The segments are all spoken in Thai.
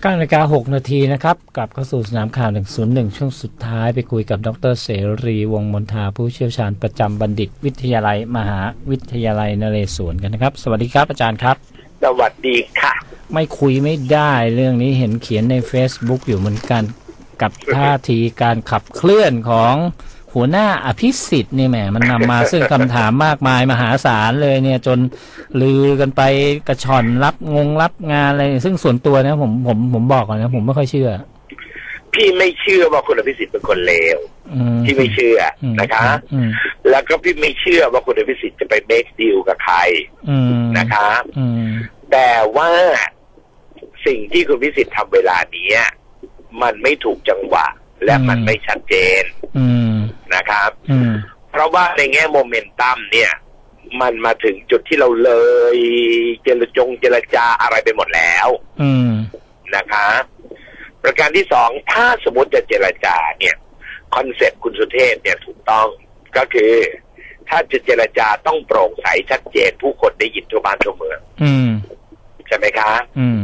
9นาฬิกา6นาทีนะครับ กลับเข้าสู่สนามข่าว101ช่วงสุดท้ายไปคุยกับดรเสรีวงศ์มนทาผู้เชี่ยวชาญประจำบัณฑิต วิทยาลัย มหาวิทยาลัยนเรศวรกันนะครับ สวัสดีครับอาจารย์ครับ สวัสดีค่ะ ไม่คุยไม่ได้เรื่องนี้เห็นเขียนใน Facebook อยู่เหมือนกันกับท่าทีการขับเคลื่อนของ หัวหน้าอภิสิทธิ์นี่แหมมันนำมาซึ่งคำถามมากมายมหาศาลเลยเนี่ย จนลือกันไปกระชอนรับงงรับงานอะไรซึ่งส่วนตัวนะผมผมผมบอกก่อนนะผมไม่ค่อยเชื่อ พี่ไม่เชื่อว่าคุณอภิสิทธิ์เป็นคนเลวอืมพี่ไม่เชื่ออมนะคะอืมแล้วก็พี่ไม่เชื่อว่าคุณอภิสิทธิ์จะไปเมคดีลกับใครอืมนะคะอืมแต่ว่าสิ่งที่คุณอภิสิทธิ์ทำเวลานี้มันไม่ถูกจังหวะ และมันไม่ชัดเจน อืม นะครับอืมเพราะว่าในแง่โมเมนตัมเนี่ย มันมาถึงจุดที่เราเลยเจรจงเจรจาอะไรไปหมดแล้วอืมนะคะ ประการที่สองถ้าสมมติจะเจรจาเนี่ยคอนเซ็ปต์คุณสุเทพเนี่ยถูกต้องก็คือ ถ้าจะเจรจาต้องโปร่งใสชัดเจน ผู้คนได้ยินทั่วบ้านทั่วเมืองอืมใช่ไหมคะอืม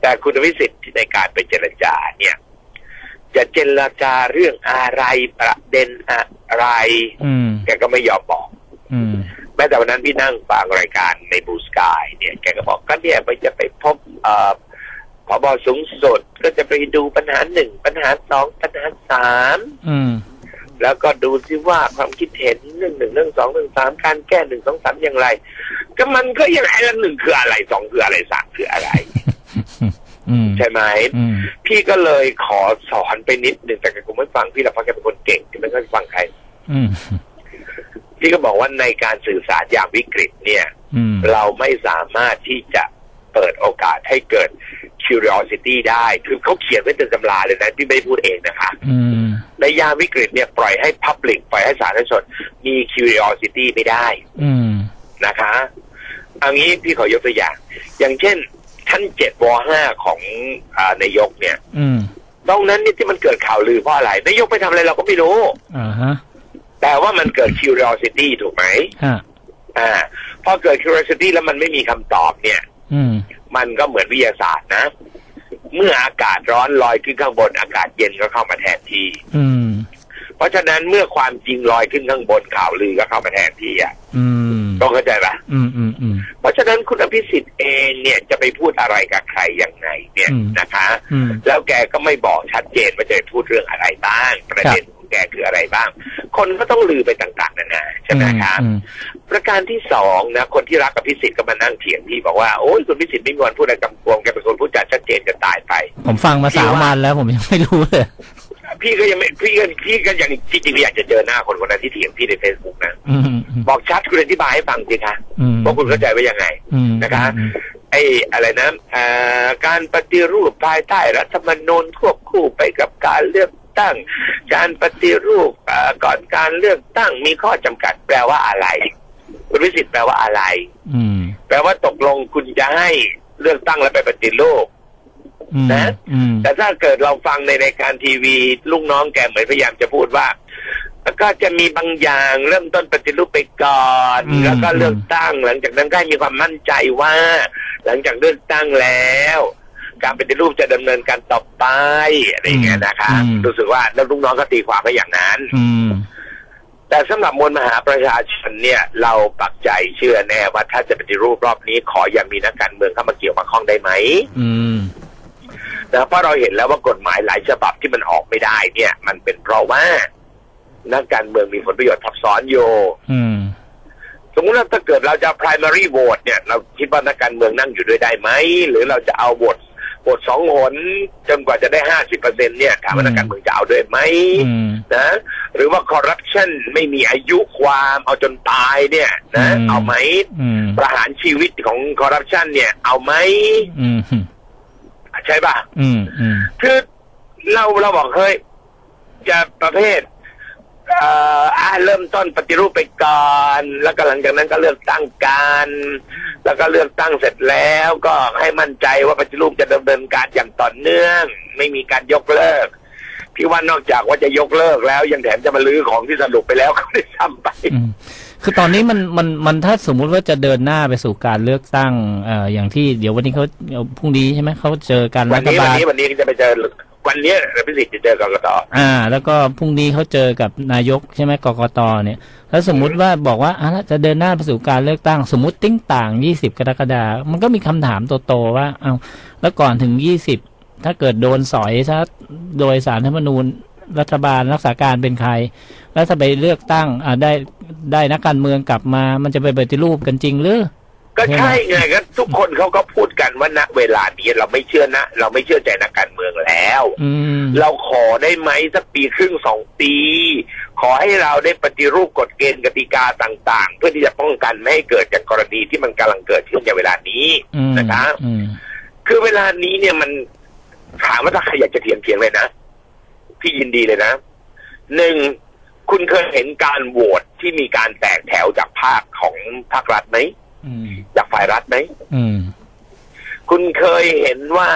แต่คุณวิสิทธิ์ในการไปเจรจาเนี่ย จะเจรจาเรื่องอะไรประเด็นอะไรอืมแกก็ไม่ยอมบอกอืมแม้แต่วันนั้นพี่นั่งฟังรายการในบูสกายเนี่ยแกก็บอกก็เนี่ยไปจะไปพบเอ่อผบสูงสุดก็จะไปดูปัญหาหนึ่งปัญหาสองปัญหาสามอืมแล้วก็ดูซิว่าความคิดเห็นเรื่องหนึ่งเรื่องสองเรื่องสามการแก้หนึ่งสองสามอย่างไร ก็มันก็ยังไอ้ละหนึ่งคืออะไรสองคืออะไรสามคืออะไรอืม ใช่ไหมอืมพี่ก็เลยขอสอนไปนิดหนึ่งแต่แกคงไม่ฟังพี่หรอกเพราะแกเป็นคนเก่งที่ไม่ค่อยฟังใครอืมพี่ก็บอกว่าในการสื่อสารยามวิกฤตเนี่ยอืมเราไม่สามารถที่จะเปิดโอกาสให้เกิด curiosity ได้ คือเขาเขียนไว้ในตำราเลยนะที่ไม่ได้พูดเองนะคะอืมในยามวิกฤตเนี่ยปล่อยให้ public ปล่อยให้สาธารณชนมี curiosity ไม่ได้อืมนะคะเอางี้พี่ขอยกตัวอย่าง อย่างเช่น ท่านเจ็ดวห้าของอานายกเนี่ย อืมตรงนั้นนี่ที่มันเกิดข่าวลือเพราะอะไรนายกไปทำอะไรเราก็ไม่รู้อ่าฮะแต่ว่ามันเกิด curiosity ถูกไหมฮะอ่าพอเกิด curiosity แล้วมันไม่มีคำตอบเนี่ย อืมมันก็เหมือนวิทยาศาสตร์นะ เมื่ออากาศร้อนลอยขึ้นข้างบน อากาศเย็นก็เข้ามาแทนที่ อืม เพราะฉะนั้นเมื่อความจริงลอยขึ้นข้างบนข่าวลือก็เข้ามาแทนที่อะ อืม ต้องเข้าใจปะอืมอืมอืมเพราะฉะนั้นคุณอภิสิทธิ์เองเนี่ยจะไปพูดอะไรกับใครยังไงเนี่ยอืมนะคะอืมแล้วแกก็ไม่บอกชัดเจนว่าจะพูดเรื่องอะไรบ้าง ประเด็นของแกคืออะไรบ้าง คนก็ต้องลือไปต่างๆนานาใช่ไหมครับอืมประการที่สองนะคนที่รักกับพิสิทธิ์ก็มานั่งเถียงพี่บอกว่าโอ้ยคุณพิสิทธิ์ไม่มีวันพูดอะไรกำกวมแกเป็นคนพูดจาชัดเจนจะตายไป ผมฟังมาสามวันแล้วผมยังไม่รู้เลย พี่ก็ยังไม่พี่ก็พี่ก็ยังจริงๆอยากจะเจอหน้าคนคนนั้นที่เถียงพี่ในเฟซบุ๊กนะอืมอืมบอกชัดคุณอธิบายให้ฟังสิคะอืมว่าคุณเข้าใจว่ายังไงอืมนะคะอืมไอ้อะไรนะเอ่อการปฏิรูปภายใต้รัฐธรรมนูญควบคู่ไปกับการเลือกตั้ง การปฏิรูปเอ่อก่อนการเลือกตั้งมีข้อจำกัดแปลว่าอะไรคุณวิสิทธิ์แปลว่าอะไรอืมแปลว่าตกลงคุณจะให้เลือกตั้งแล้วไปปฏิรูปอืม นะอืมแต่ถ้าเกิดเราฟังในรายการทีวีลูกน้องแกเหมือนพยายามจะพูดว่าก็จะมีบางอย่างเริ่มต้นปฏิรูปไปก่อนอืมแล้วก็เลือกตั้ง หลังจากนั้นก็ให้มีความมั่นใจว่า หลังจากเลือกตั้งแล้ว การปฏิรูปจะดำเนินการต่อไปอะไรอย่างเงี้ยนะคะอืมรู้สึกว่าแล้วลูกน้องก็ตีความไปอย่างนั้นอืมแต่สำหรับมวลมหาประชาชนเนี่ย เราปักใจเชื่อแน่ว่าถ้าจะปฏิรูปรอบนี้ขออย่ามีนักการเมืองเข้ามาเกี่ยวมาข้องได้ไหมอืม นะเพราะเราเห็นแล้วว่ากฎหมายหลายฉบับที่มันออกไม่ได้เนี่ย มันเป็นเพราะว่านักการเมืองมีผลประโยชน์ทับซ้อนอยู่อืมสมมติว่าถ้าเกิดเราจะ primary vote เนี่ย เราคิดว่านักการเมืองนั่งอยู่ด้วยได้ไหม หรือเราจะเอาโหวตโหวตสองหนจนกว่าจะได้ห้าสิบเปอร์เซ็นเนี่ยถามว่านักการเมืองจะเอาด้วยไหมอืมนะ หรือว่า corruption ไม่มีอายุความเอาจนตายเนี่ย นะอืมเอาไหมอืมประหารชีวิตของ corruption เนี่ย เอาไหมอืม ใช่ป่ะอืมอืมคือเราเราบอกเฮ้ยจะประเภทเอ่ออะเริ่มต้นปฏิรูปไปก่อน แล้วก็หลังจากนั้นก็เลือกตั้งกันแล้วก็เลือกตั้งเสร็จแล้วก็ให้มั่นใจว่าปฏิรูปจะดำเนินการอย่างต่อเนื่อง ไม่มีการยกเลิกพี่ว่านอกจากว่าจะยกเลิกแล้วยังแถมจะมาลื้อของที่สรุปไปแล้วก็ได้ซ้ำไปอืม คือตอนนี้มันมันมันถ้าสมมุติว่าจะเดินหน้าไปสู่การเลือกตั้งเอ่ออย่างที่เดี๋ยววันนี้เขาพรุ่งนี้ใช่ไหมเขาเจอกันวัรันฐนี้วับานลนี้วันนี้จะไปเจอวันนี้พิสิทธิ์จะเจอกกตอ่า แล้วก็พรุ่งนี้เขาเจอกับนายกใช่ไหมกกตเนี่ย แล้วสมมุติว่าบอกว่าอะแล้วจะเดินหน้าไปสู่การเลือกตั้ง สมมติติ้งต่างยี่สิบกรกฎาคมมันก็มีคำถามโตๆว่าเอาแล้วก่อนถึงยี่สิบถ้าเกิดโดนสอยซะโดยสารรัฐธรรมนูญรัฐบาลรักษาการเป็นใคร แล้วถ้าไปเลือกตั้งอ่าได้ได้นักการเมืองกลับมา มันจะไปปฏิรูปกันจริงหรือก็ใช่ไงก็ทุกคนเขาก็พูดกันว่าณเวลานี้เราไม่เชื่อนะ เราไม่เชื่อใจนักการเมืองแล้วอืมเราขอได้ไหมสักปีครึ่งสองปี ขอให้เราได้ปฏิรูปกฎเกณฑ์กติกาต่าง ๆ เพื่อที่จะป้องกันไม่ให้เกิดจากกรณีที่มันกำลังเกิดขึ้นในเวลานี้อืมนะครับอืมคือเวลานี้เนี่ยมันถามว่าถ้าใครอยากจะเถียงเถียงเลยนะพี่ยินดีเลยนะหนึ่ง คุณเคยเห็นการโหวตที่มีการแตกแถวจากภาคของภาครัฐไหมอืมจากฝ่ายรัฐไหมอืมคุณเคยเห็นว่า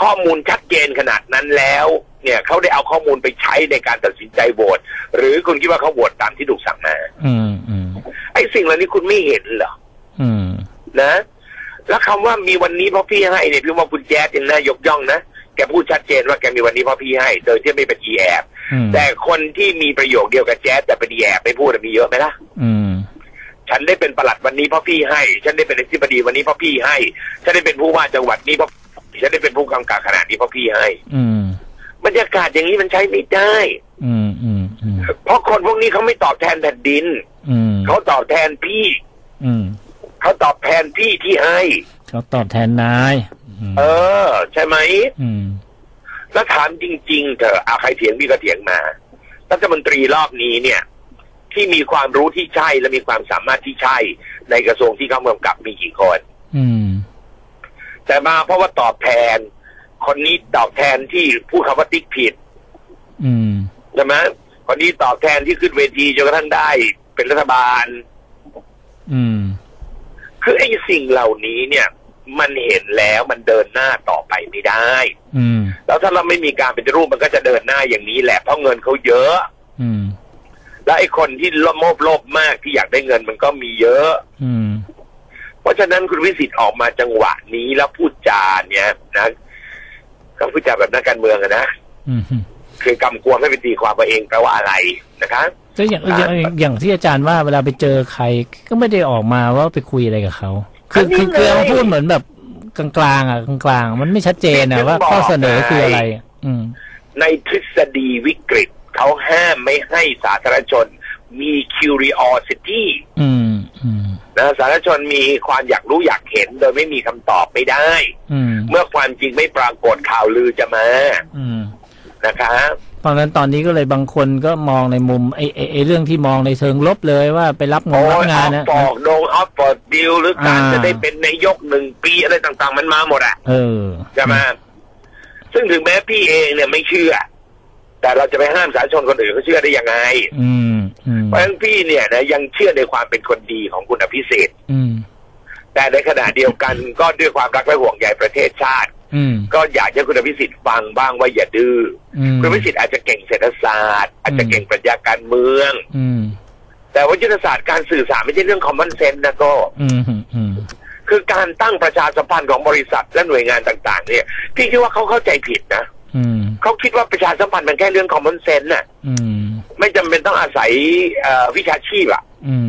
ข้อมูลชัดเจนขนาดนั้นแล้ว เนี่ยเขาได้เอาข้อมูลไปใช้ในการตัดสินใจโหวตหรือคุณคิดว่าเขาโหวตตามที่ถูกสั่งมาอืมอืมไอ้สิ่งเหล่านี้คุณไม่เห็นเหรออืมนะ แล้วคำว่ามีวันนี้เพราะพี่ให้เนี่ยพี่ว่าคุณแจ๊ดยังน่ายกย่องนะแกพูดชัดเจนว่าแกมีวันนี้เพราะพี่ให้ โดยที่ไม่เป็นอีแอบอืม แต่คนที่มีประโยคเดียวกับแจ๊ดแต่เป็นอีแอบไม่พูดมีเยอะไหมล่ะอืมฉันได้เป็นประหลัดวันนี้เพราะพี่ให้ ฉันได้เป็นอธิบดีวันนี้เพราะพี่ให้ ฉันได้เป็นผู้ว่าจังหวัดนี้เพราะฉันได้เป็นผู้กำกับขนาดนี้เพราะพี่ให้ อืมบรรยากาศอย่างนี้มันใช้ไม่ได้อืมอืมอืมเพราะคนพวกนี้เขาไม่ตอบแทนแผ่นดินอืมเขาตอบแทนพี่ อืมเขาตอบแทนพี่ที่ให้เขาตอบแทนนายมเออ ใช่ไหม อืม แล้วถามจริง ๆ เถอะอาใครเถียงพี่ก็เถียงมารัฐมนตรีรอบนี้เนี่ย ที่มีความรู้ที่ใช่และมีความสามารถที่ใช่ ในกระทรวงที่เขากำกับมีกี่คนอืมแต่มาเพราะว่าตอบแทน คนนี้ตอบแทนที่พูดคำว่าติ๊กผิดอืมใช่ไหมคนนี้ตอบแทนที่ขึ้นเวทีจนกระทั่งได้เป็นรัฐบาล อืมคือไอ้สิ่งเหล่านี้เนี่ย มันเห็นแล้วมันเดินหน้าต่อไปไม่ได้ อืม แล้วถ้าเราไม่มีการปฏิรูปมันก็จะเดินหน้าอย่างนี้แหละเพราะเงินเขาเยอะ อืม แล้วไอ้คนที่โลภโลภมากที่อยากได้เงินมันก็มีเยอะ อืม เพราะฉะนั้นคุณวิสิทธิ์ออกมาจังหวะนี้แล้วพูดจาเนี่ยนะก็พูดจาแบบนักการเมืองอะนะอืมคือกำกวมให้เป็นตีความตัวเองแปลว่าอะไรนะคะก็อย่างอย่างอย่างที่อาจารย์ว่าเวลาไปเจอใครก็ไม่ได้ออกมาว่าไปคุยอะไรกับเขา คือคือคือเขาพูดเหมือนแบบกลางๆอะกลางๆ มันไม่ชัดเจนนะว่าข้อเสนอคืออะไรอะอืม ในทฤษฎีวิกฤตเขาห้ามไม่ให้สาธารณชนมี curiosity อืมอืมนะสาธารณชนมีความอยากรู้อยากเห็น โดยไม่มีคำตอบไม่ได้อืมเมื่อความจริงไม่ปรากฏข่าวลือจะมาอืมนะคะ เพราะฉะนั้นตอนนี้ก็เลยบางคนก็มองในมุมไอ้ไอ้ไอ้เรื่องที่มองในเชิงลบเลยว่าไปรับงโอ้งรับยองาอนฟนะปอกโดงออฟปอดดิวหรือการอ่าจะได้เป็นนายกหนึ่งปีอะไรต่างๆ มันมาหมดอะเออใช่ไหมซึ่งถึงแม้พี่เองเนี่ยไม่เชื่อ แต่เราจะไปห้ามสาธารณชนคนอื่นเขาเชื่อได้ยังไงอืมอืมเพราะฉะนั้นพี่เนี่ยนะยังเชื่อในความเป็นคนดีของคุณอภิสิทธิ์อืมแต่ในขณะเดียวกันก็ด้วยความรักและห่วงใยประเทศชาติอืม ก็อยากให้คุณอภิสิทธิ์ฟังบ้างว่าอย่าดื้ออือมคุณอภิสิทธิ์อาจจะเก่งเศรษฐศาสตร์ อาจจะเก่งปรัชญาการเมืองอืมแต่ว่ายุทธศาสตร์การสื่อสารไม่ใช่เรื่อง common sense นะก็อืมอืมคือการตั้งประชาสัมพันธ์ของบริษัทและหน่วยงานต่าง ๆ เนี่ยพี่คิดว่าเขาเข้าใจผิดนะอืมเขาคิดว่าประชาสัมพันธ์มันแค่เรื่อง common sense น่ะอืมไม่จำเป็นต้องอาศัยเอ่อวิชาชีพอะอืม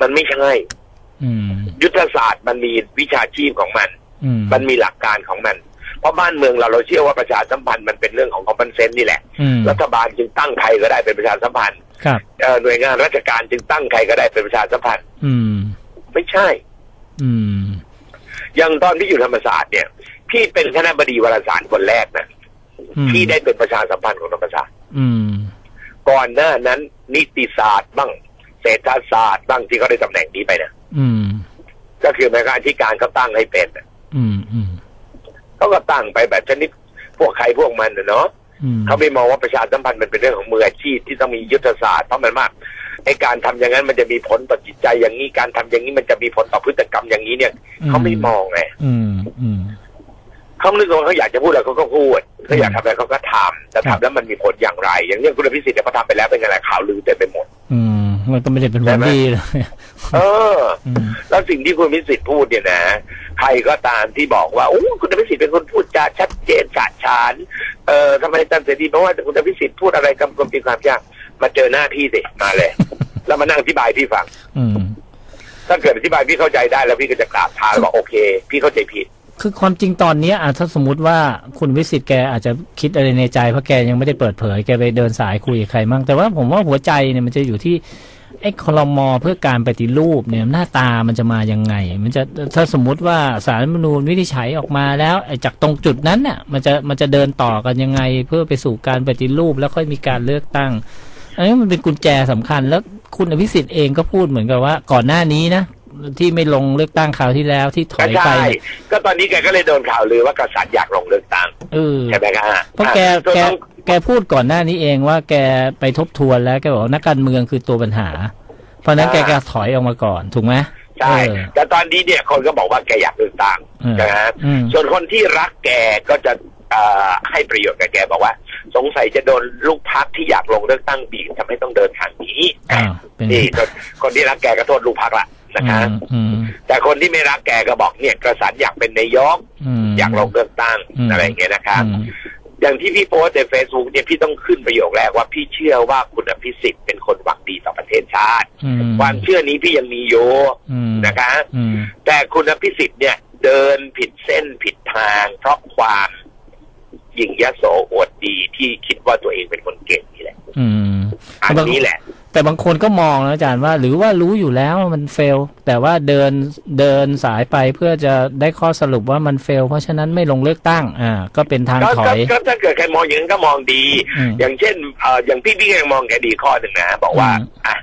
มันไม่ใช่อืมยุทธศาสตร์มันมีวิชาชีพของมันอื มมันมีหลักการของมัน เพราะบ้านเมืองเราเราเชื่อว่าประชาสัมพันธ์มันเป็นเรื่องของ common sense นี่แหละอืมรัฐบาลจึงตั้งใครก็ได้เป็นประชาสัมพันธ์ครับเอ่อหน่วยงานราชการจึงตั้งใครก็ได้เป็นประชาสัมพันธ์อืมไม่ใช่ อืมอย่างตอนที่อยู่ธรรมศาสตร์เนี่ย พี่เป็นคณะบดีวารสารคนแรกนะอืมที่ได้เป็นประชาสัมพันธ์ของธรรมศาสตร์อืมก่อนหน้านั้น นิติศาสตร์บ้างเศรษฐศาสตร์บ้างที่เขาได้ตำแหน่งนี้ไปนะอืมก็คือหมายความอธิการเขาตั้งให้เป็นน่ะ อืมอืมเขาก็ตั้งไปแบบชนิดพวกใครพวกมันนะเนาะอืมเขาไม่มองว่าประชาสัมพันธ์มันเป็นเรื่องของมืออาชีพที่ต้องมียุทธศาสตร์เพราะมันมากไอการทำอย่างนั้นมันจะมีผลต่อจิตใจอย่างนี้การทำอย่างนี้มันจะมีผลต่อพฤติกรรมอย่างนี้เนี่ยเขาไม่มองไงอืมอืมเขานึกว่าเขาอยากจะพูดอะไรเขาก็พูดเขาอยากทำอะไรเขาก็ทำแต่ครับทำแล้วมันมีผลอย่างไร อย่างเนี้ยคุณอภิสิทธิ์เนี่ยเขาทำไปแล้วเป็นไงล่ะข่าวลือเต็มไปหมด อืม มันก็ไม่ได้เป็นผใช่ลไหมดีเลยเอออืมแล้วสิ่งที่คุณพิสิทธิ์พูดเนี่ยนะ ใครก็ตามที่บอกว่าโอ้คุณพิสิทธิ์เป็นคนพูดจาชัดเจนฉาดฉานเอ่อทำไมอาจารย์เสรีเพราะว่าคุณพิสิทธิ์พูดอะไรกำกวมตีความยากมาเจอหน้าพี่สิมาเลย แล้วมานั่งอธิบายพี่ฟังอืมถ้าเกิดอธิบายพี่เข้าใจได้แล้วพี่ก็จะกราบเท้าแล้วบอกโอเค พี่เข้าใจผิดคือความจริงตอนเนี้ยอะถ้าสมมติว่าคุณวิสิตแกอาจจะคิดอะไรในใจเพราะแกยังไม่ได้เปิดเผยแกไปเดินสายคุยกับใครมั่งแต่ว่าผมว่าหัวใจเนี่ยมันจะอยู่ที่ ไอ้คลมอเพื่อการปฏิรูปเนี่ยหน้าตามันจะมายังไง มันจะถ้าสมมุติว่าสารรัฐมนูญวินิจฉัยออกมาแล้วจากตรงจุดนั้นเนี่ยมันจะมันจะเดินต่อกันยังไง เพื่อไปสู่การปฏิรูปแล้วค่อยมีการเลือกตั้งอันนี้มันเป็นกุญแจสำคัญแล้วคุณอภิสิทธิ์เองก็พูดเหมือนกับว่า ก่อนหน้านี้นะ ที่ไม่ลงเลือกตั้งคราวที่แล้วที่ถก็อยไปใช่เนี่ยก็ตอนนี้แกก็เลยโดนข่าวลือว่ากษัตริย์อยากลงเลือกตั้งเออใช่ไหมครับเพราะแกอ่แกต้องแกพูดก่อนหน้านี้เองว่าแกไปทบทวนแล้วแกบอกว่านักการเมืองคือตัวปัญหา เพราะฉะนั้นแกก็ถอยออกมาก่อนถูกไหมใช่เออแต่ตอนนี้เนี่ยคนก็บอกว่าแกอยากเลือกตั้งอืมนะฮะอืมส่วนคนที่รักแกก็จะเอ่อให้ประโยชน์กับแกบอกว่า สงสัยจะโดนลูกพักที่อยากลงเลือกตั้งบีบทำให้ต้องเดินทางนี้อ้าวเป็นนี่คนคนที่รักแกก็โทษลูกพักละ นะคะอืมอืมแต่คนที่ไม่รักแกก็บอกเนี่ยกระสันอยากเป็นนายกมอยากลงเลือกตั้งอืมอะไรอย่างเงี้ยนะครับอืมอย่างที่พี่โพสต์ในเฟซบุ๊กเนี่ยพี่ต้องขึ้นประโยคแรกว่าพี่เชื่อว่าคุณอภิสิทธิ์เป็นคนหวังดีต่อประเทศชาติอืมความเชื่อนี้พี่ยังมีอยู่อืมนะคะอืมแต่คุณอภิสิทธิ์เนี่ยเดินผิดเส้นผิดทาง เพราะความหยิ่งยโสอวดดีที่คิดว่าตัวเองเป็นคนเก่งนี่แหละอืมอันนี้แหละ แต่บางคนก็มองนะอาจารย์ว่า หรือว่ารู้อยู่แล้วว่ามันเฟล แต่ว่าเดินเดินสายไปเพื่อจะได้ข้อสรุปว่ามันเฟล เพราะฉะนั้นไม่ลงเลือกตั้ง อ่า ก็เป็นทางก็ถอก็ยก็ถ้าเกิดใครมองอย่างนั้นก็มองดีอืมอย่างเช่นเอ่ออย่างพี่พี่ก็ยังมองแกดีข้อหนึ่งนะ บอกว่าอืมอะ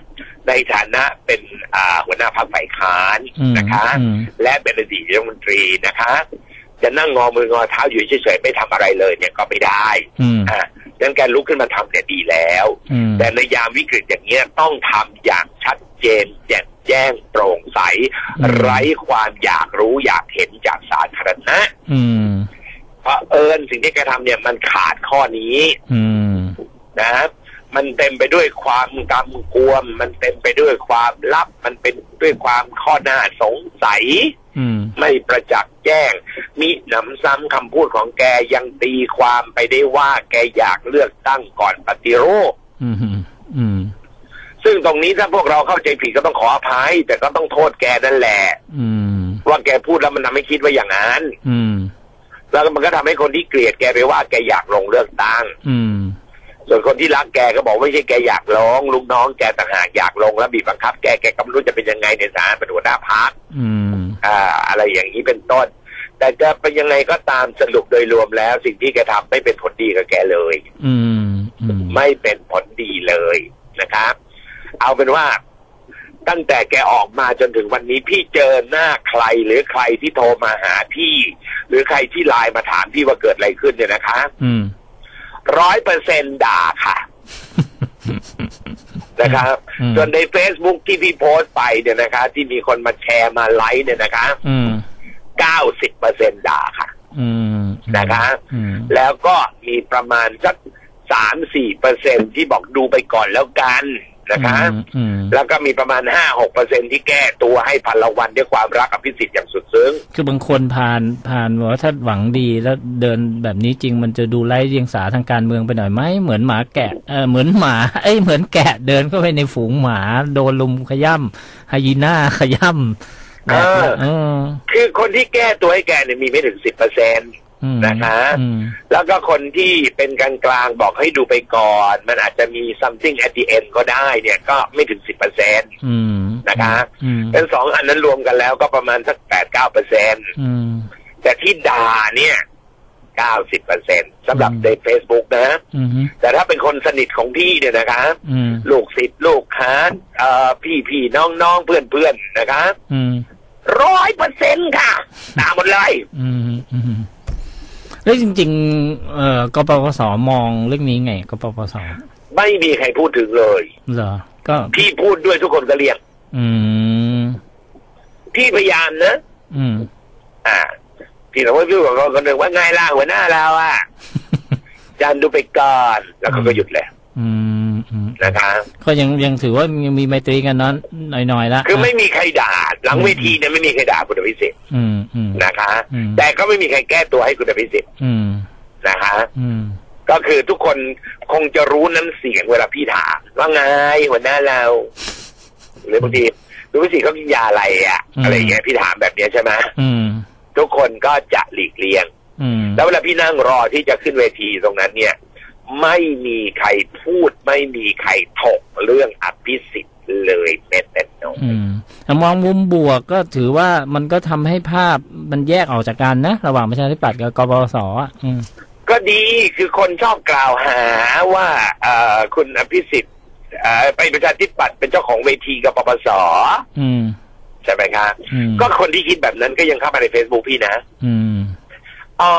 ในฐานะเป็นอ่าหัวหน้าพรรคฝ่ายค้านอืมนะคะอืมและเป็นอดีตรัฐมนตรีนะคะ จะนั่งงอมืองอเท้าอยู่เฉยๆไม่ทำอะไรเลยเนี่ยก็ไม่ได้อืมอะ ดังนั้นแกลุกขึ้นมาทำเนี่ยดีแล้วอืมแต่ในยามวิกฤตอย่างเงี้ยต้องทำอย่างชัดเจนแจ่มแจ้งโปร่งใสอืมไร้ความอยากรู้อยากเห็นจากสาธารณะอืมเพราะเอิญสิ่งที่แกทำเนี่ยมันขาดข้อนี้อืมนะ มันเต็มไปด้วยความกำกวม มันเต็มไปด้วยความลับ มันเป็นด้วยความข้อหน้าสงสัยอืมไม่ประจักษ์แจ้งมีหนำซ้ำคำพูดของแกยังตีความไปได้ว่าแกอยากเลือกตั้งก่อนปฏิรูปอืมอืมซึ่งตรงนี้ถ้าพวกเราเข้าใจผิดก็ต้องขออภัย แต่ก็ต้องโทษแกนั่นแหละอืมว่าแกพูดแล้วมันทำให้คิดว่าอย่างนั้นอืมแล้วมันก็ทำให้คนที่เกลียดแกไปว่าแกอยากลงเลือกตั้ง อืม ส่วนคนที่รักแกก็บอกไม่ใช่แกอยากลงลูกน้องแกต่างหากอยากลงแล้วบีบบังคับ แกแกก็ไม่รู้จะเป็นยังไงในฐานะเป็นหัวหน้าพักอืมอ่า อะไรอย่างนี้เป็นต้น แต่จะเป็นยังไงก็ตามสรุปโดยรวมแล้ว สิ่งที่แกทำไม่เป็นผลดีกับแกเลยอืมอืมไม่เป็นผลดีเลยนะครับ เอาเป็นว่าตั้งแต่แกออกมาจนถึงวันนี้พี่เจอหน้าใครหรือใครที่โทรมาหาพี่ หรือใครที่ไลน์มาถามพี่ว่าเกิดอะไรขึ้นเนี่ยนะคะ อืม ร้อยเปอร์เซ็นด่าค่ะ นะครับอืมส่วนใน Facebook ที่พี่โพสต์ไปเนี่ยนะคะ ที่มีคนมาแชร์มาไลค์เนี่ยนะคะอืมเก้าสิบเปอร์เซ็นด่าค่ะอืมนะคะอืมแล้วก็มีประมาณสักสามสี่เปอร์เซ็นที่บอกดูไปก่อนแล้วกัน นะคะอืมแล้วก็มีประมาณห้าหกเปอร์เซ็นที่แก้ตัวให้พันละวันด้วยความรักอภิสิทธิ์อย่างสุดซึ้ง คือบางคนผ่านผ่านว่าถ้าหวังดีแล้วเดินแบบนี้จริงมันจะดูไร้เดียงสาทางการเมืองไปหน่อยไหมเหมือนหมาแกะเออเหมือนหมาเอ้ยเหมือนแกะเดินเข้าไปในฝูงหมาโดนลุมขย่ำไฮยีน่าขย่ำแบบนั้นเออคือคนที่แก้ตัวให้แกเนี่ยมีไม่ถึงสิบเปอร์เซ็นอืม นะคะอืมแล้วก็คนที่เป็นกลางกลางๆบอกให้ดูไปก่อน มันอาจจะมี something at the end ก็ได้เนี่ยก็ไม่ถึงสิบเปอร์เซ็นอืมนะคะอืมเป็นสองอันนั้นรวมกันแล้วก็ประมาณสักแปดเก้าเปอร์เซ็นอืมแต่ที่ด่าเนี่ยเก้าสิบเปอร์เซ็นสำหรับอืมใน Facebook นะอืมแต่ถ้าเป็นคนสนิทของพี่เนี่ยนะคะอืมลูกศิษย์ลูกค้าเอ่อพี่พี่น้องน้องเพื่อนเพื่อนๆนะคะอืมร้อยเปอร์เซ็นค่ะด่าหมดเลยอืมอืม แล้วจริง ๆ เอ่อกปปสมองเรื่องนี้ไงกปปสไม่มีใครพูดถึงเลย เหรอ ก็พี่พูดด้วยทุกคนก็เรียก อืม พี่พยายามนะ อืม อ่า พี่น้องพี่บอกคนหนึ่งว่าไงล่ะหัวหน้าเราอะ จันดูไปก่อน แล้วเขาก็หยุดเลยอืมอืม นะคะ ก็ยังยังถือว่ายังมีไมตรีกันนั้นหน่อยๆละคือไม่มีใครด่าหลังเวทีเนี่ยไม่มีใครด่าคุณอภิสิทธิ์อืมอืมนะคะอืมแต่ก็ไม่มีใครแก้ตัวให้คุณอภิสิทธิ์อืมนะคะอืมก็คือทุกคนคงจะรู้น้ำเสียงเวลาพี่ถามว่าไงหัวหน้าเราหรือบางทีรู้สิเขากินยาอะไรอะอืมอะไรอย่างเงี้ยพี่ถามแบบเนี้ยใช่ไหมอืมทุกคนก็จะหลีกเลี่ยงอืมแล้วเวลาพี่นั่งรอที่จะขึ้นเวทีตรงนั้นเนี่ย ไม่มีใครพูด ไม่มีใครถกเรื่องอภิสิทธิ์เลยแม้แต่น้อยอืมแต่มองมุมบวกก็ถือว่ามันก็ทำให้ภาพมันแยกออกจากกันนะ ระหว่างประชาธิปัตย์กับกปปสอะอืมก็ดีคือคนชอบกล่าวหาว่าเอ่อคุณอภิสิทธิ์เอ่อไปประชาธิปัตย์เป็นเจ้าของเวทีกับปปสอืมใช่ไหมคะอืมก็คนที่คิดแบบนั้นก็ยังเข้ามาใน Facebook พี่นะ อืม อ๋อ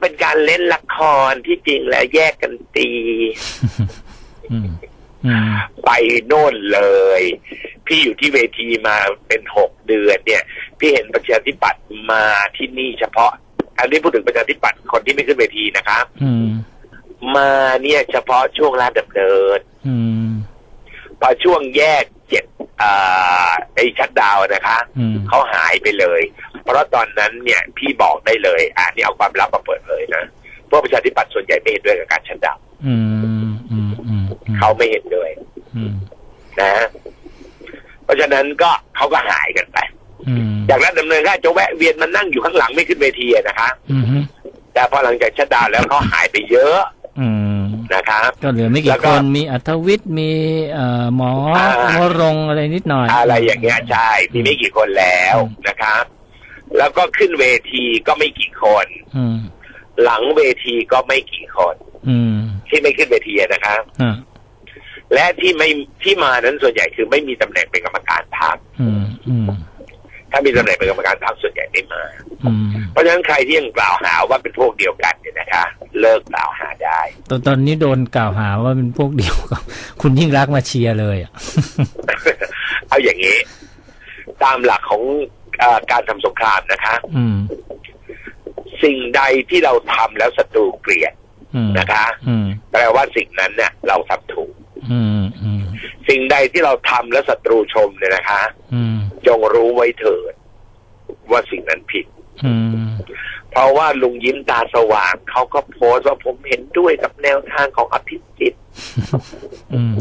เป็นการเล่นละครที่จริงแล้วแยกกันตีอืมอืมไปโน่นเลย พี่อยู่ที่เวทีมาเป็นหกเดือน เนี่ย พี่เห็นประชาธิปัตย์มาที่นี่เฉพาะ อันนี้พูดถึงประชาธิปัตย์คนที่ไม่ขึ้นเวทีนะครับอืมมาเนี่ยเฉพาะช่วงลาดดำเนินอืม พอช่วงแยกเจ็ดอ่าไอ้ชัดดาวน์นะคะอืมเขาหายไปเลย เพราะตอนนั้นเนี่ยพี่บอกได้เลย อ่านี่เอาความลับมาเปิดเลยนะพวกประชาธิปัตย์ส่วนใหญ่ไม่เห็นด้วยกับการชัดดาวน์อืมอืมอืมเขาไม่เห็นด้วยอืมนะ เพราะฉะนั้นก็เขาก็หายกันไปอืมจากนั้นดำเนินก็จะแวะเวียนมานั่งอยู่ข้างหลังไม่ขึ้นเวทีอะนะคะอืมแต่พอหลังจากชัดดาวน์แล้วเขาหายไปเยอะ อืม นะคะก็เหลือไม่แล้กี่วก็คนมีอัธวิทย์มีเอ่อหมออ่าวรงค์อะไรนิดหน่อย อะไรอย่างเงี้ยใช่มีไม่กี่คนแล้วนะครับ แล้วก็ขึ้นเวทีก็ไม่กี่คนอืมหลังเวทีก็ไม่กี่คนอืมที่ไม่ขึ้นเวทีอะนะครับอ่าและที่ไม่ที่มานั้นส่วนใหญ่คือไม่มีตำแหน่งเป็นกรรมการพรรคอืมอืม ถ้ามีตำแหน่งเป็นกรรมการพรรคส่วนใหญ่ไม่มาอืมเพราะฉะนั้นใครที่ยังกล่าวหาว่าเป็นพวกเดียวกันเนี่ยนะคะ เลิกกล่าวหาได้ ตอนตอนนี้โดนกล่าวหาว่าเป็นพวกเดียวกับคุณยิ่งรักษณ์มาเชียร์เลยอะเอาอย่างนี้ ตามหลักของเออการทำสงครามนะคะ อืมสิ่งใดที่เราทำแล้วศัตรูเกลียดอืมนะคะอืมแปลว่าสิ่งนั้นเนี่ยเราทำถูก อืมอืม สิ่งใดที่เราทำแล้วศัตรูชมเนี่ยนะคะอืมจงรู้ไว้เถิด ว่าสิ่งนั้นผิดอืมเพราะว่าลุงยิ้มตาสว่างเขาก็โพสต์ว่าผมเห็นด้วยกับแนวทางของอภิสิทธิ์อืม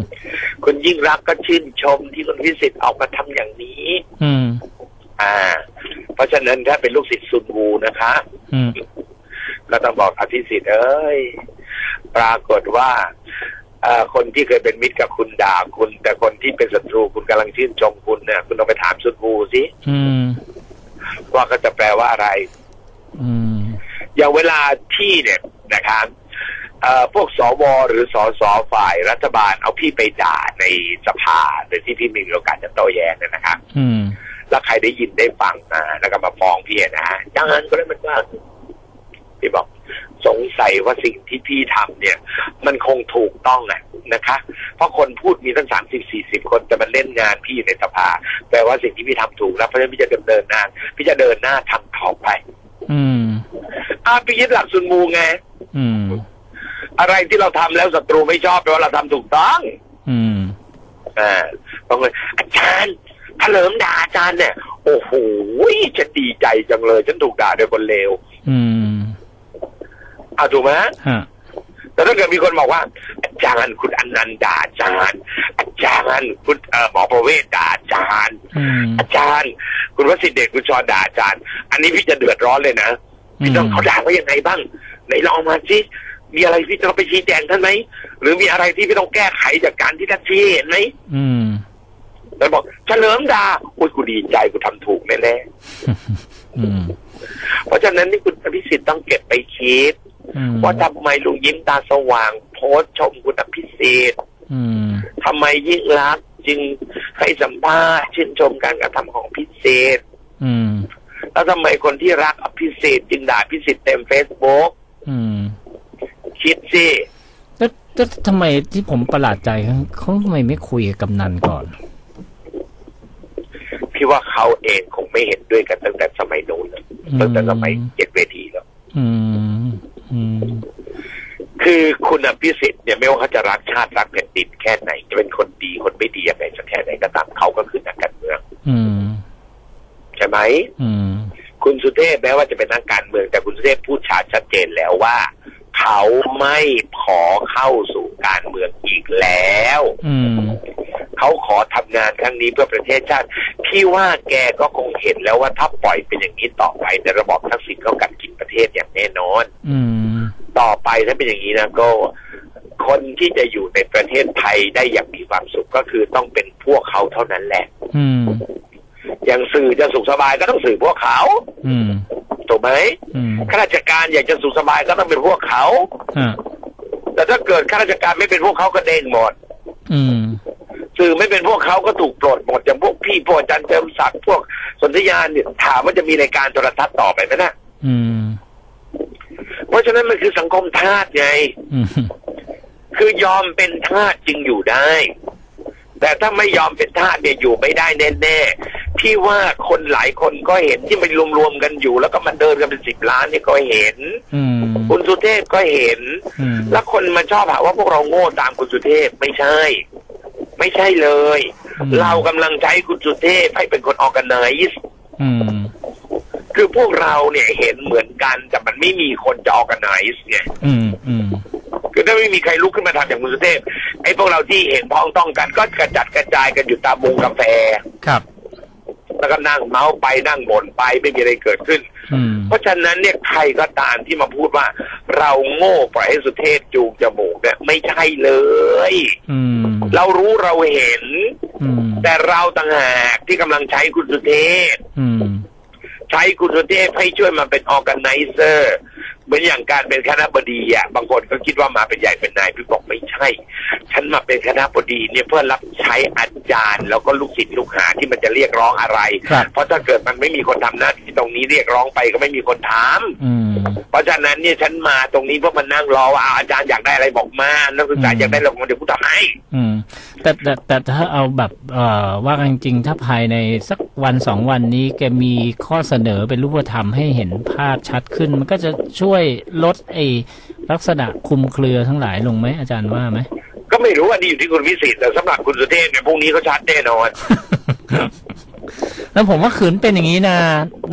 คุณยิ่งรักษณ์ก็ชื่นชมที่คุณพิสิทธิ์ออกมาทำอย่างนี้อืมอ่า เพราะฉะนั้นถ้าเป็นลูกศิษย์ซุนวูนะคะอืมก็ต้องบอกอภิสิทธิ์เอ้ย ปรากฏว่าเอ่อ คนที่เคยเป็นมิตรกับคุณด่าคุณ แต่คนที่เป็นศัตรูคุณกำลังชื่นชมคุณเนี่ยคุณต้องไปถามซุนวูสิอืมว่าเขาจะแปลว่าอะไรอืมอย่างเวลาที่เนี่ยนะครับเอ่อพวกสวหรือสสฝ่ายรัฐบาลเอาพี่ไปด่าในสภาโดยที่พี่ไมมีโอกาสจะโต้แย้งเนี่ยนะครับอืมแล้วใครได้ยินได้ฟังมาแล้วก็มาฟ้องพี่นะฮะจังนั้นก็เลยมันว่าพี่บอก สงสัยว่าสิ่งที่พี่ทำเนี่ย มันคงถูกต้องอะนะคะ เพราะคนพูดมีตั้งสามสิบสี่สิบคนแต่มันเล่นงานพี่อยู่ในสภาแปลว่าสิ่งที่พี่ทำถูกแล้วเพราะฉะนั้นพี่จะดำเนินหน้าพี่จะเดินหน้าทำต่อไป อืมอ่าพี่ยึดหลักซุนมูไงอืม อะไรที่เราทำแล้วศัตรูไม่ชอบแปลว่าเราทำถูกต้อง อืมอ่าบางคนอาจารย์เถลิมด่าอาจารย์เนี่ย โอ้โหจะดีใจจังเลย ฉันถูกด่าโดยคนเลวอืม อ่าถูกไหมฮะแต่ถ้าเกิดมีคนบอกว่า อาจารย์คุณอนันต์ด่าอาจารย์ อาจารย์คุณเอ่อหมอประเวศด่าอาจารย์อืมอาจารย์ คุณวสิทธิ์เดชคุณชรด่าอาจารย์ อันนี้พี่จะเดือดร้อนเลยนะพี่ต้องอืมเขาด่าว่ายังไงบ้างไหนลองมาสิมีอะไรที่ต้องไปชี้แจงท่านไหมหรือมีอะไรที่พี่ต้องแก้ไขจากการที่ท่านชี้เห็นไหมอืมแล้วบอกเฉลิมดาอุ้ยกูดีใจกูทำถูกแน่อืมๆเพราะฉะนั้นนี่คุณอภิสิทธิ์ต้องเก็บไปคิดอืม ว่าทำไมลุงยิ้มตาสว่าง โพสต์ชมคุณอภิสิทธิ์อืมทำไมยิ่งรักษณ์จึงให้สัมภาษณ์ชื่นชมการกระทำของพิเศษอืมแล้วทำไมคนที่รักอภิสิทธิ์จึงด่าพิสิทธิ์เต็มเฟซบุ๊กอืมคิดสิแล้วแล้วทำไมที่ผมประหลาดใจเขาเขาทำไมไม่คุยกับกำนันก่อน พี่ว่าเขาเองคงไม่เห็นด้วยกันตั้งแต่สมัยโน้นแล้วตั้งแต่สมัยเจ็ดเวทีแล้วอืมอืม คคือคุณอภิสิทธิ์เนี่ยไม่ว่าเขาจะรักชาติรักแผ่นดินแค่ไหน จะเป็นคนดีคนไม่ดียังไงสักแค่ไหนก็ตามเขาก็คือนักการเมืองอืมใช่ไหมอืมคุณสุเทพแม้ว่าจะเป็นนักการเมืองแต่คุณสุเทพพูดชัดชัดเจนแล้วว่า เขาไม่ขอเข้าสู่การเมืองอีกแล้วอืมเขาขอทำงานครั้งนี้เพื่อประเทศชาติพี่ว่าแกก็คงเห็นแล้วว่าถ้าปล่อยเป็นอย่างนี้ต่อไปในระบอบทักษิณเขากัดกินประ เทศอย่างแน่นอน อืม ต่อไปถ้าเป็นอย่างนี้นะก็คนที่จะอยู่ในประเทศไทยได้อย่างมีความสุขก็คือต้องเป็นพวกเขาเท่านั้นแหละ อืม อย่างสื่อจะสุขสบายก็ต้องสื่อพวกเขา อืม ถูกไหมอืมข้าราชการอยากจะสุขสบายก็ต้องเป็นพวกเขาอะแต่ถ้าเกิดข้าราชการไม่เป็นพวกเขาก็เด้งหมด อืม สื่อไม่เป็นพวกเขาก็ถูกปลดหมดอย่างพวกพี่พวกอาจันเจิมศักดิ์พวกสนธยาเนี่ยถามว่าจะมีรายการโทรทัศน์ต่อไปไหมนะอืมเพ ราะฉะนั้นมันคือสังคมทาสไงอืมคือยอมเป็นทาสจึงอยู่ได้ แต่ถ้าไม่ยอมเป็นทาสเนี่ยอยู่ไม่ได้แน่ๆที่ว่าคนหลายคนก็เห็นที่มันรวมๆกันอยู่ แล้วก็มันเดินกันเป็นสิบล้านนี่ก็เห็นอืมคุณสุเทพก็เห็นอืมแล้วคนมันชอบหาว่าพวกเราโง่ตามคุณสุเทพไม่ใช่ ไม่ใช่เลย เรากำลังใช้คุณสุเทพให้เป็นคนออกกันไนซ์อืม คือพวกเราเนี่ยเห็นเหมือนกันแต่มันไม่มีคนจะออกกันไนซ์ไงอืมอืมคือถ้าไม่มีใครลุกขึ้นมาทำอย่างคุณสุเทพไอ้พวกเราที่เห็นพ้องต้องกันก็กระจัดกระจายกันอยู่ตามวงกาแฟครับ แล้วก็นั่งเมาส์ไปนั่งบ่นไปไม่มีอะไรเกิดขึ้นอืมเพราะฉะนั้นเนี่ยใครก็ตามที่มาพูดว่า เราโง่ปล่อยให้สุเทพจูงจมูกเนี่ยไม่ใช่เลยอืมเรารู้เราเห็นอืมแต่เราต่างหากที่กำลังใช้คุณสุเทพอืม ใช้คุณสุเทพให้ช่วยมาเป็นออแกไนเซอร์ เหมือนอย่างการเป็นคณะบดีอะบางคนก็คิดว่ามาเป็นใหญ่เป็นนายพี่บอกไม่ใช่ ฉันมาเป็นคณะบดีเนี่ยเพื่อรับใช้อาจารย์ แล้วก็ลูกศิษย์ลูกหาที่มันจะเรียกร้องอะไร ครับ เพราะถ้าเกิดมันไม่มีคนทำหน้าที่ตรงนี้เรียกร้องไปก็ไม่มีคนถาม อืม เพราะฉะนั้นเนี่ยฉันมาตรงนี้เพื่อมานั่งรอว่าอ้าวอาจารย์อยากได้อะไรบอกมานักศึกษาอืม อยากได้อะไรบอกมาเดี๋ยวกูทำให้ อืม แต่แต่แต่ถ้าเอาแบบเอ่อว่ากันจริงๆถ้าภายในสักวันสองวันนี้แกมีข้อเสนอเป็นรูปธรรมให้เห็นภาพชัดขึ้น มันก็จะช่วยลดไอ้ลักษณะคลุมเครือทั้งหลายลงไหมอาจารย์ว่าไหมก็ไม่รู้อันนี้อยู่ที่คุณวิสิทธิ์แต่สำหรับคุณสุเทพเนี่ยพรุ่งนี้เขาชัดแน่นอนแล้วผมว่าขืนเป็นอย่างนี้นะ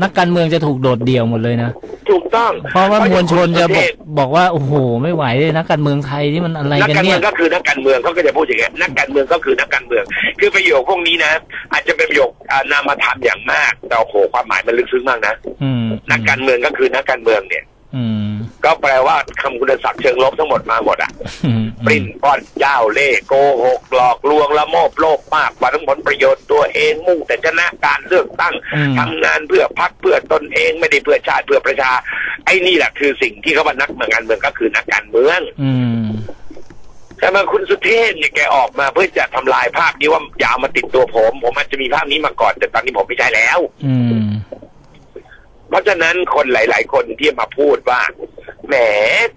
นักการเมืองจะถูกโดดเดี่ยวหมดเลยนะถูกต้อง เพราะว่ามวลชนจะคุณบสุอกเทพบอกว่าโอ้โหไม่ไหวเลยนักการเมืองไทยนี่มันอะไรนักกันการเนี่เมือยงก็คือนักการเมืองเขาก็จะพูดอย่างเงี้ยนักการเมืองก็คือนักการเมือง คือประโยคพวกนี้นะ อาจจะเป็นประโยคอ่านามธรรมอย่างมากแต่โอ้โหความหมายมันลึกซึ้งมากนะอืมนักการเมืองก็คือนักการเมืองเนี่ยอืม ก็แปลว่าคำคุณศัพท์เชิงลบทั้งหมดมาหมดอะอืมปริ้นป้อนเจ้าเล่ห์โกหกหลอกลวงละโมบโลภมากหวังผลประโยชน์ตัวเองมุ่งแต่ชนะการเลือกตั้งอืมทำงานเพื่อพักเพื่อตนเองไม่ได้เพื่อชาติเพื่อประชา ไอ้นี่แหละคือสิ่งที่เขาว่านักเมืองการเมืองก็คือนักการเมืองอืมแต่มาคุณสุเทพเนี่ยแกออกมาเพื่อจะทำลายภาพนี้ว่าอย่าเอามาติดตัวผม ผมอาจจะมีภาพนี้มาก่อนแต่ตอนนี้ผมไม่ใช่แล้ว อืม เพราะฉะนั้นคนหลาย ๆ คนที่มาพูดว่าแหม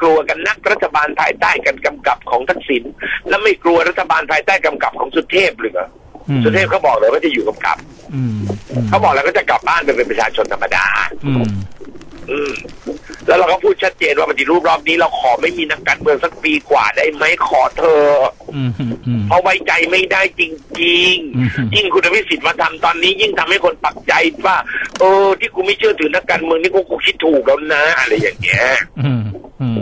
กลัวกันนักรัฐบาลภายใต้การกำกับของทักษิณแล้วไม่กลัวรัฐบาลภายใต้กำกับของสุเทพหรือเหรออืมสุเทพเขาบอกเลยว่าจะอยู่กำกับอืมอืมเขาบอกแล้วก็จะกลับบ้านไปเป็นประชาชนธรรมดาอืมอืมแล้วเราก็พูดชัดเจนว่าปฏิรูปรอบนี้เราขอไม่มีนักการเมืองสักปีกว่าได้ไหมขอเธอะอืมอืมอืมเพราะไว้ใจไม่ได้จริงอืมๆยิ่งคุณอภิสิทธิ์มาทำตอนนี้ ยิ่งทำให้คนปักใจว่าเออ ที่กูไม่เชื่อถือนักการเมืองนี่กูกูคิดถูกแล้วนะ อะไรอย่างเงี้ยอืมอืม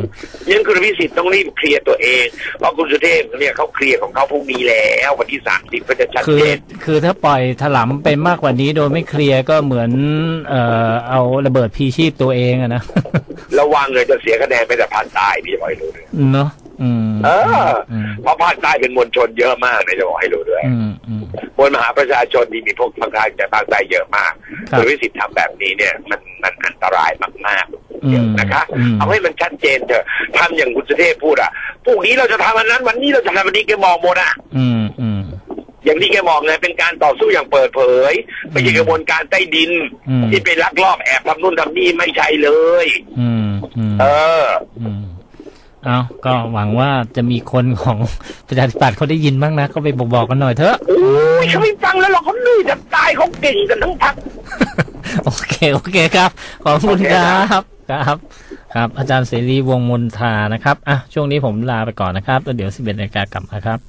ยังคุณอภิสิทธิ์ต้องรีบเคลียร์ตัวเองเพราะคุณสุเทพเนี่ยเขาเคลียร์ของเขาพรุ่งนี้แล้ววันที่สามสิบก็จะชัดคือเจนคือถ้าปล่อยถลำไปมากกว่านี้โดยไม่เคลียร์ก็เหมือน เอ่อเอาระเบิดพีชีพตัวเองอะนะระวังเลยจะเสียคะแนนไปแต่ภาคใต้พี่จะบอกให้รู้ด้วยเนาะอืมเอออืม เพราะภาคใต้เป็นมวลชนเยอะมากนะจะบอกให้รู้ด้วยอืมอืมมวลมหาประชาชนที่มีพวกทางการจากภาคใต้เยอะมากครับคุณวิสิทธิ์ทำแบบนี้เนี่ย มันมันอันตรายมากอืมๆนะคะอืมเอาให้มันชัดเจนเถอะทำอย่างคุณสุเทพพูดอะพรุ่งนี้เราจะทำอันนั้น วันนี้เราจะทำอันนี้แกมองหมดอะอืมอืมอย่างที่แกบอกไงเป็นการต่อสู้อย่างเปิดเผย ไม่ใช่กระบวนการใต้ดินอืมที่ไปลักลอบแอบทำนู่นทำนี่ไม่ใช่เลยอืมอืมเอออืม เอาก็หวังว่าจะมีคนของประชาธิปัตย์เขาได้ยินบ้างนะ ก็ไปบอกบอกกันหน่อยเถอะโอ้ยเขาไม่ฟังแล้วหรอกเขาเหนื่อยจะตายเขาเก่งกันทั้งพักโอเค โอเคครับ ขอบคุณโอเคคครัรับครับ ครับ อาจารย์เสรีวงศ์มนทานะครับ อะ ช่วงนี้ผมลาไปก่อนนะครับ แล้วเดี๋ยว 11นาฬิกากลับมาครับ